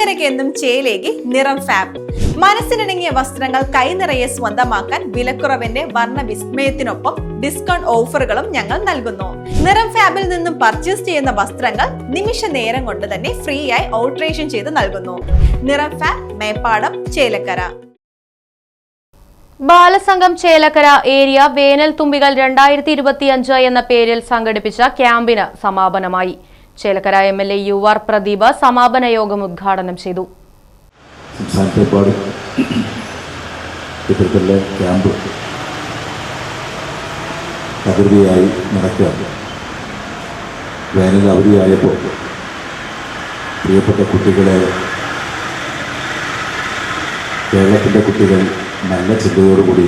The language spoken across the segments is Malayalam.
ചേലക്കരയ്ക്ക് എന്നും ചേലേക്ക് നിറം ഫാബ് മനസ്സിനിണങ്ങിയ വസ്ത്രങ്ങൾ കൈനിറയെ സ്വന്തമാക്കാൻ വിലക്കുറവിന്റെ വർണ വിസ്മയത്തിനൊപ്പം ഡിസ്കൗണ്ട് ഓഫറുകളും ഞങ്ങൾ നൽകുന്നു. നിറം ഫാബിൽ നിന്നും പർച്ചേസ് ചെയ്യുന്ന വസ്ത്രങ്ങൾ നിമിഷ നേരം കൊണ്ട് തന്നെ ഫ്രീ ആയി ഓൾട്രേഷൻ ചെയ്ത് നൽകുന്നു. നിറം ഫാബ് മേപ്പാടം ചേലക്കര. ബാലസംഘം ചേലക്കര ഏരിയ വേനൽ തുമ്പികൾ രണ്ടായിരത്തി ഇരുപത്തിയഞ്ച് എന്ന പേരിൽ സംഘടിപ്പിച്ച ക്യാമ്പിന് സമാപനമായി. Chelakkara M L A U R Pradeep സമാപന യോഗം ഉദ്ഘാടനം ചെയ്തു. ക്യാമ്പ് നടക്കുകയാണ്. വേനൽ അവധിയായപ്പോൾ പ്രിയപ്പെട്ട കുട്ടികളെ കേരളത്തിന്റെ കുട്ടികൾ നല്ല ചിന്തയോടുകൂടി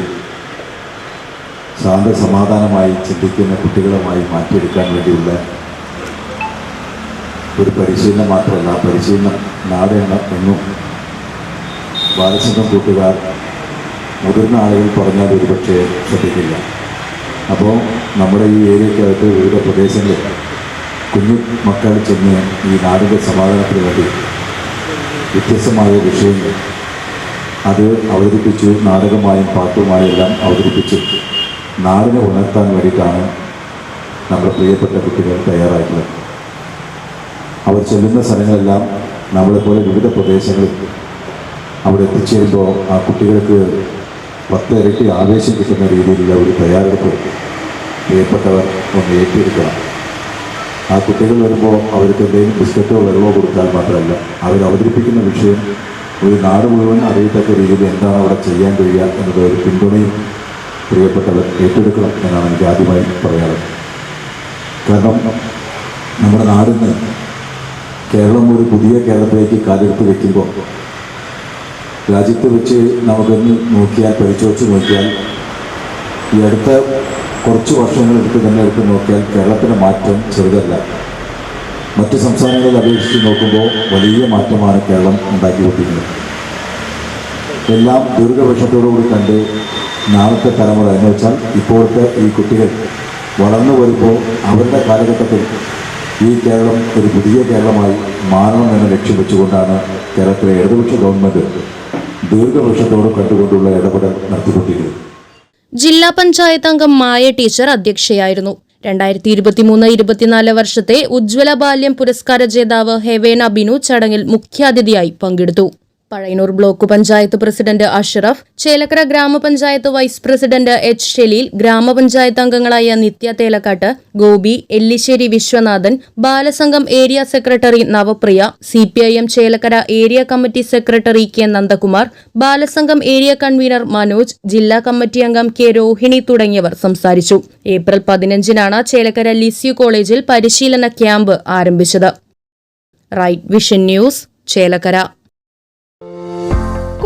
ശാന്ത സമാധാനമായി ചിന്തിക്കുന്ന കുട്ടികളുമായി മാറ്റിയെടുക്കാൻ വേണ്ടിയുള്ള ഒരു പരിശീലനം മാത്രമല്ല ആ പരിശീലനം നാടെണ്ണ എന്നും ബാലസംഘം കൂട്ടുകാർ മുതിർന്ന ആളുകൾ പറഞ്ഞാൽ ഒരുപക്ഷെ ശ്രദ്ധിക്കില്ല. അപ്പോൾ നമ്മുടെ ഈ ഏരിയക്കകത്ത് വിവിധ പ്രദേശങ്ങളിൽ കുഞ്ഞു മക്കൾ ചെന്ന് ഈ നാടിന്റെ സമാധാനത്തിന് വേണ്ടി വ്യത്യസ്തമായ വിഷയങ്ങൾ അത് അവതരിപ്പിച്ചു നാടകമായും പാട്ടുമായും എല്ലാം അവതരിപ്പിച്ച്. നാടിനെ ഉണർത്താൻ വേണ്ടിയിട്ടാണ് നമ്മുടെ പ്രിയപ്പെട്ട കുട്ടികൾ തയ്യാറായിട്ടുള്ളത്. അവർ ചെല്ലുന്ന സ്ഥലങ്ങളെല്ലാം നമ്മളെപ്പോലെ വിവിധ പ്രദേശങ്ങളിൽ അവിടെ എത്തിച്ചേരുമ്പോൾ ആ കുട്ടികൾക്ക് പത്ത് ഇരട്ടി ആവേശം കിട്ടുന്ന രീതിയിലുള്ള ഒരു തയ്യാറെടുപ്പ് പ്രിയപ്പെട്ടവർ ഒന്ന് ഏറ്റെടുക്കണം. ആ കുട്ടികൾ വരുമ്പോൾ അവർക്ക് എന്തെങ്കിലും ബിസ്ക്കറ്റോ വെള്ളമോ കൊടുത്താൽ മാത്രമല്ല അവർ അവതരിപ്പിക്കുന്ന വിഷയം ഒരു നാട് മുഴുവൻ അറിയത്തക്ക രീതിയിൽ എന്താണ് അവിടെ ചെയ്യാൻ കഴിയുക എന്നത് ഒരു പിന്തുണയും പ്രിയപ്പെട്ടവർ ഏറ്റെടുക്കണം എന്നാണ് എനിക്ക് ആദ്യമായി പറയാറ് കാരണം നമ്മുടെ നാടിന് കേരളം ഒരു പുതിയ കേരളത്തിലേക്ക് കാലെടുത്ത് വെക്കുമ്പോൾ രാജ്യത്ത് വെച്ച് നമുക്കൊന്ന് നോക്കിയാൽ പരിശോധിച്ച് നോക്കിയാൽ ഈ അടുത്ത കുറച്ച് വർഷങ്ങളെടുത്ത് തന്നെ എടുത്ത് നോക്കിയാൽ കേരളത്തിന്റെ മാറ്റം ചെറുതല്ല. മറ്റ് സംസ്ഥാനങ്ങളിൽ അപേക്ഷിച്ച് നോക്കുമ്പോൾ വലിയ മാറ്റമാണ് കേരളം ഉണ്ടാക്കിക്കൊണ്ടിരിക്കുന്നത്. എല്ലാം ദീർഘപക്ഷത്തോടുകൂടി കണ്ട് നാളത്തെ തലമുറ എന്ന് വെച്ചാൽ ഇപ്പോഴത്തെ ഈ കുട്ടികൾ വളർന്നു വരുമ്പോൾ അവരുടെ കാലഘട്ടത്തിൽ ഈ കേരളം ഒരു പുതിയ കേരളമായി മാറണമെന്ന് ലക്ഷ്യം വെച്ചുകൊണ്ടാണ് കേരളത്തിലെ ഇടതുപക്ഷ ഗവൺമെന്റ് ദീർഘവൃക്ഷത്തോട് കണ്ടുകൊണ്ടുള്ള ഇടപെടൽ നടത്തിക്കൊണ്ടിരുന്നത്. ജില്ലാ പഞ്ചായത്ത് അംഗം മായ ടീച്ചർ അധ്യക്ഷയായിരുന്നു. രണ്ടായിരത്തി ഇരുപത്തിമൂന്ന് ഇരുപത്തിനാല് വർഷത്തെ ഉജ്ജ്വല ബാല്യം പുരസ്കാര ജേതാവ് ഹെവേന ബിനു ചടങ്ങിൽ മുഖ്യാതിഥിയായി പങ്കെടുത്തു. പഴയന്നൂർ ബ്ലോക്ക് പഞ്ചായത്ത് പ്രസിഡന്റ് അഷ്റഫ് ചേലക്കര ഗ്രാമപഞ്ചായത്ത് വൈസ് പ്രസിഡന്റ് എച്ച് ഷെലീൽ ഗ്രാമപഞ്ചായത്ത് അംഗങ്ങളായ Nithya Thelakkattu Gopi Ellissery Viswanathan Balasangham area secretary Navapriya C Chelakkara area committee secretary K Nandakumar Balasangham area convener Manoj ജില്ലാ കമ്മിറ്റി അംഗം കെ രോഹിണി തുടങ്ങിയവർ സംസാരിച്ചു. ഏപ്രിൽ പതിനഞ്ചിനാണ് ചേലക്കര ലിസ്യു കോളേജിൽ പരിശീലന ക്യാമ്പ് ആരംഭിച്ചത്. Right vision news Chelakkara.